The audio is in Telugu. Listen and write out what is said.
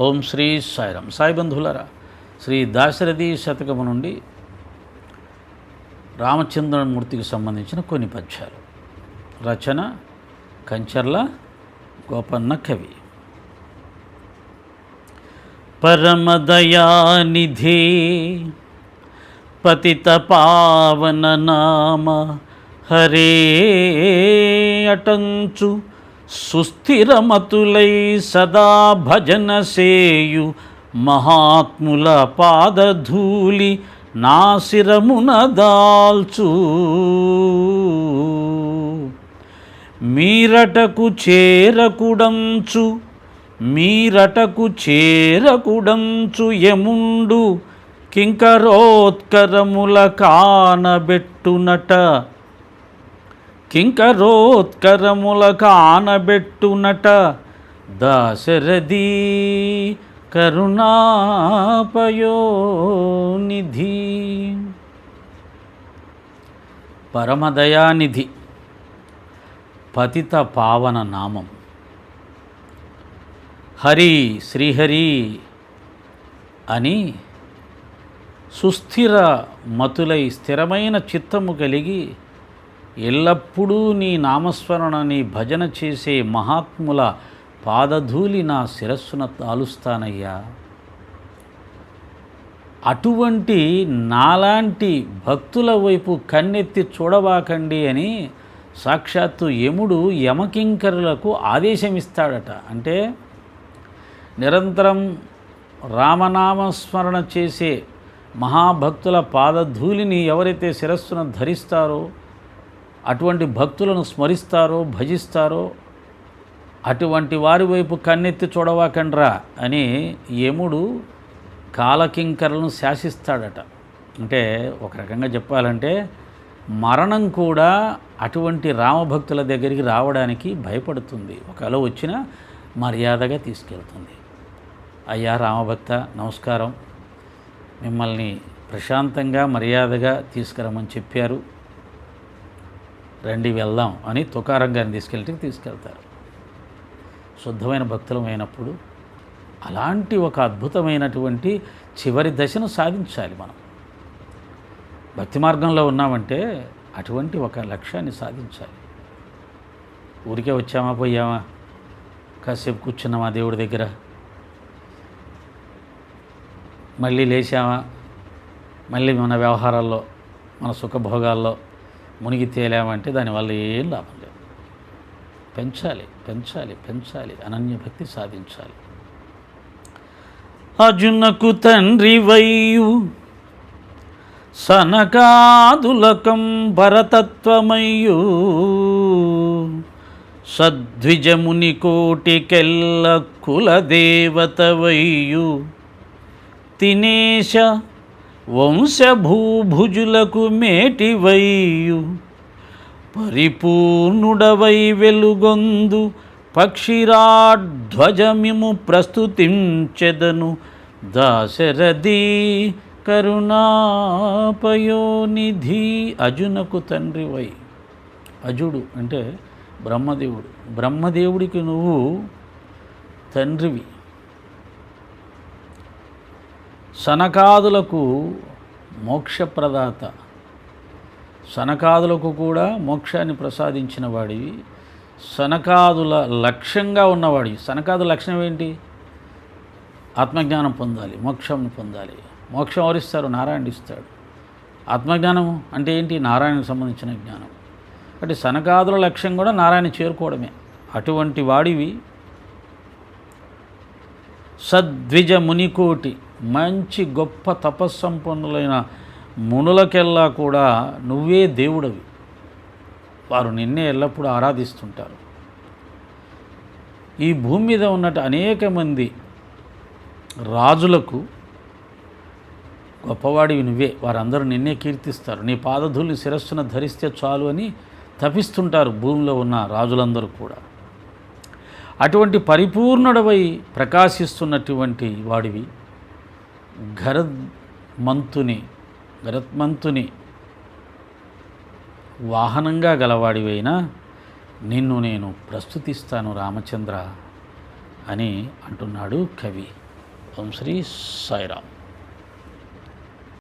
ఓం శ్రీ సాయిరాం సాయి బంధువులరా శ్రీ దాశరథి శతకము నుండి రామచంద్రమూర్తికి సంబంధించిన కొన్ని పద్యాలు. రచన కంచర్ల గోపన్న కవి. పరమదయానిధి పతిత పావన నామ హరే అటంచు సుస్థిరమతులై సదా భజన సేయు. మహాత్ముల పాదధూళి నాశిరమున దాల్చు. మీరటకు చేరకుడంచు మీరటకు చేరకుడంచు ఎముండు కింకరోత్కరముల కానబెట్టునట కింకరోత్కరముల కానబెట్టునట దాశరథి కరుణాపయోనిధి. పరమదయానిధి పతిత పావన నామం. హరి శ్రీహరి అని సుస్థిర మతులై స్థిరమైన చిత్తము కలిగి ఎల్లప్పుడూ నీ నామస్మరణ నీ భజన చేసే మహాత్ముల పాదధూలి నా శిరస్సున తాలుస్తానయ్యా. అటువంటి నాలాంటి భక్తుల వైపు కన్నెత్తి చూడవాకండి అని సాక్షాత్తు యముడు యమకింకరులకు ఆదేశమిస్తాడట. అంటే నిరంతరం రామనామస్మరణ చేసే మహాభక్తుల పాదధూళిని ఎవరైతే శిరస్సున ధరిస్తారో అటువంటి భక్తులను స్మరిస్తారో భజిస్తారో అటువంటి వారి వైపు కన్నెత్తి చూడవాకండ్రా అని యముడు కాలకింకరలను శాసిస్తాడట. అంటే ఒక రకంగా చెప్పాలంటే మరణం కూడా అటువంటి రామభక్తుల దగ్గరికి రావడానికి భయపడుతుంది. ఒకవేళ వచ్చినా మర్యాదగా తీసుకెళ్తుంది. అయ్యా రామభక్త నమస్కారం. మిమ్మల్ని ప్రశాంతంగా మర్యాదగా తీసుకురమ్మని చెప్పారు. రండి వెళ్దాం అని తుకారం గారిని తీసుకెళ్ళి తీసుకెళ్తారు. శుద్ధమైన భక్తులమైనప్పుడు అలాంటి ఒక అద్భుతమైనటువంటి చివరి దశను సాధించాలి మనం. భక్తి మార్గంలో ఉన్నామంటే అటువంటి ఒక లక్ష్యాన్ని సాధించాలి. ఊరికే వచ్చామా పోయామా? కాసేపు కూర్చున్నామా దేవుడి దగ్గర? మళ్ళీ లేచామా? మళ్ళీ మన వ్యవహారాల్లో మన సుఖభోగాల్లో? మునిగి తేలామంటే దానివల్ల ఏం లాభం లేదు. పెంచాలి పెంచాలి పెంచాలి అనన్య భక్తి సాధించాలి. అర్జునకు తండ్రి వయ్యు సనకాదులకం భరతత్వమయ్యు సద్విజముని కోటికెల్ల కులదేవతవయ్యు తినేశ వంశభూభుజులకు మేటివయ్యు. పరిపూర్ణుడవై వెలుగొందు పక్షిరాధ్వజమిము ప్రస్తుతించెదను. దాశరథి కరుణాపయోనిధి అజునకు తండ్రివై అజుడు అంటే బ్రహ్మదేవుడు. బ్రహ్మదేవుడికి నువ్వు తండ్రివి. సనకాదులకు మోక్షప్రదాత. సనకాదులకు కూడా మోక్షాన్ని ప్రసాదించిన వాడివి సనకాదుల లక్ష్యంగా ఉన్నవాడివి సనకాదు లక్ష్యం ఏంటి? ఆత్మజ్ఞానం పొందాలి మోక్షం పొందాలి. మోక్షం ఎవరిస్తారు? నారాయణ ఇస్తాడు ఆత్మజ్ఞానం అంటే ఏంటి? నారాయణకు సంబంధించిన జ్ఞానం. అంటే సనకాదుల లక్ష్యం కూడా నారాయణ చేరుకోవడమే. అటువంటి వాడివి సద్విజ మునికోటి మంచి గొప్ప తపస్సంపన్నులైన మునులకెల్లా కూడా నువ్వే దేవుడవి. వారు నిన్నే ఎల్లప్పుడూ ఆరాధిస్తుంటారు. ఈ భూమి మీద ఉన్నట్టు అనేక మంది రాజులకు గొప్పవాడివి నువ్వే. వారందరూ నిన్నే కీర్తిస్తారు. నీ పాదధుల్ని శిరస్సున ధరిస్తే చాలు అని తపిస్తుంటారు భూమిలో ఉన్న రాజులందరూ కూడా. అటువంటి పరిపూర్ణుడవై ప్రకాశిస్తున్నటువంటి వాడివి గరద్మంతుని గరత్మంతుని వాహనంగా గలవాడివైనా నిన్ను నేను ప్రస్తుతిస్తాను రామచంద్ర అని అంటున్నాడు కవి. ఓం శ్రీ సాయిరామ్.